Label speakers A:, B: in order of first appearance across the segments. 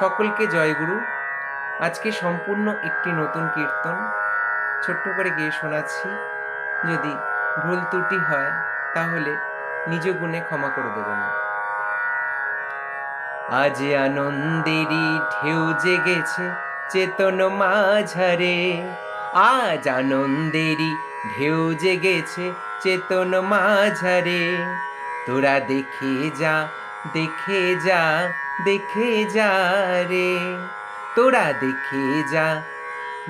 A: সকলকে জয়গুরু। আজকে সম্পূর্ণ একটি নতুন কীর্তন। ছোট্ট করে গেয়ে শোনাচ্ছি। যদি ভুল ত্রুটি হয়, তাহলে নিজ গুণে ক্ষমা করে দেবেন। আজ আনন্দেরই ঢেউ জেগেছে চেতন মাঝারে। আজ আনন্দেরই ঢেউ জেগেছে চেতন মাঝারে। তোরা দেখে যা দেখে যা দেখে যা রে, তোরা দেখে যা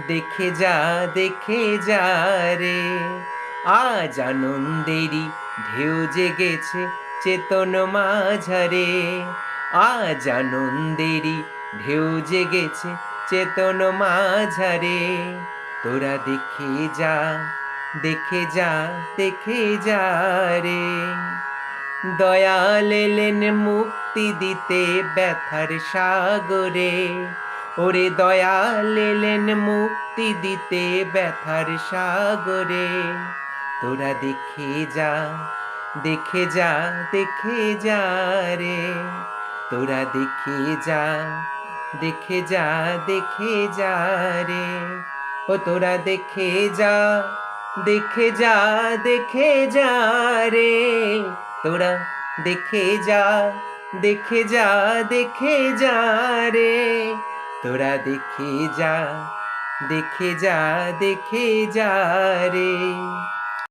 A: দেখে যা দেখে যা রে। আজ আনন্দেরই ঢেউ জেগেছে চেতন মাঝারে। আজ আনন্দেরই ঢেউ জেগেছে চেতন মাঝারে। তোরা দেখে যা দেখে যা দেখে যা রে। দয়াল এলেন মুক্তি দিতে ব্যথার সাগরে। ওরে দয়াল এলেন মুক্তি দিতে ব্যথার সাগরে। তোরা দেখে যা দেখে যা দেখে যা রে। তোরা দেখে যা দেখে যা দেখে যা রে। ও তোরা দেখে যা দেখে যা দেখে যা রে। তোরা দেখে যা দেখে যা দেখে যা রে। তোরা দেখে যা দেখে যা দেখে যা রে।